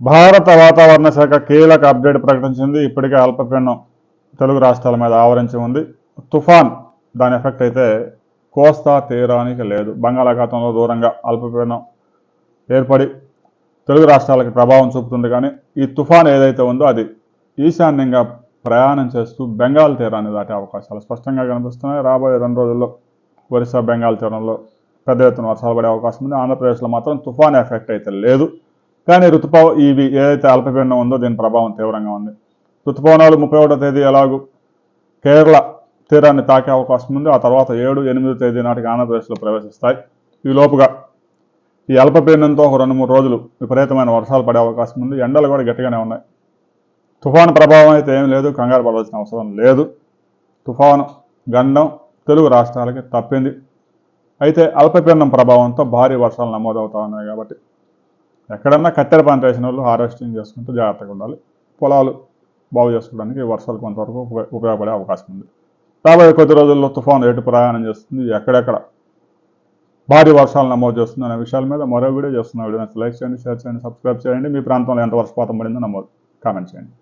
భారత వాతావరణ శాఖ కీలక అప్డేట్ ప్రకటించింది. ఇప్పటికే అల్పపీడనం తెలుగు రాష్ట్రాల మీద ఆవరించి ఉంది. తుఫాన్ దాని ఎఫెక్ట్ అయితే కోస్తా తీరానికి లేదు. బంగాళాఖాతంలో దూరంగా అల్పపీడనం ఏర్పడి తెలుగు రాష్ట్రాలకి ప్రభావం చూపుతుంది. కానీ ఈ తుఫాన్ ఏదైతే ఉందో అది ఈశాన్యంగా ప్రయాణం చేస్తూ బెంగాల్ తీరాన్ని దాటే అవకాశాలు స్పష్టంగా కనిపిస్తున్నాయి. రాబోయే రెండు రోజుల్లో ఒరిస్సా బెంగాల్ తీరంలో పెద్ద ఎత్తున వర్షాలు పడే అవకాశం ఉంది. ఆంధ్రప్రదేశ్లో మాత్రం తుఫాన్ ఎఫెక్ట్ అయితే లేదు. కానీ ఋతుపవ ఇవి ఏదైతే అల్పపీడనం ఉందో దీని ప్రభావం తీవ్రంగా ఉంది. ఋతుపవనాలు ముప్పై ఒకటో తేదీ ఎలాగూ? కేరళ తీరాన్ని తాకే అవకాశం ఉంది. ఆ తర్వాత ఏడు ఎనిమిదో తేదీ నాటికి ఆంధ్రప్రదేశ్లో ప్రవేశిస్తాయి. ఈ లోపుగా ఈ అల్పపీడనంతో ఒక రెండు మూడు రోజులు విపరీతమైన వర్షాలు పడే అవకాశం ఉంది. ఎండలు కూడా గట్టిగానే ఉన్నాయి. తుఫాను ప్రభావం అయితే ఏం లేదు. కంగారు పడవలసిన అవసరం లేదు. తుఫాను గండం తెలుగు రాష్ట్రాలకి తప్పింది. అయితే అల్పపీడనం ప్రభావంతో భారీ వర్షాలు నమోదవుతా ఉన్నాయి కాబట్టి ఎక్కడన్నా కత్తెర పంట వేసిన వాళ్ళు హార్వెస్టింగ్ చేసుకుంటూ జాగ్రత్తగా ఉండాలి. పొలాలు బాగు చేసుకోవడానికి వర్షాలు కొంతవరకు ఉపయోగపడే అవకాశం ఉంది. రాబోయే కొద్ది రోజుల్లో తుఫాను ఎటు ప్రయాణం చేస్తుంది ఎక్కడెక్కడ భారీ వర్షాలు నమోదు చేస్తుంది అనే విషయాల మీద మరో వీడియో చేస్తున్న వీడియో లైక్ చేయండి షేర్ చేయండి సబ్స్క్రైబ్ చేయండి. మీ ప్రాంతంలో ఎంత వర్షపాతం పడిందో నమోదు కామెంట్ చేయండి.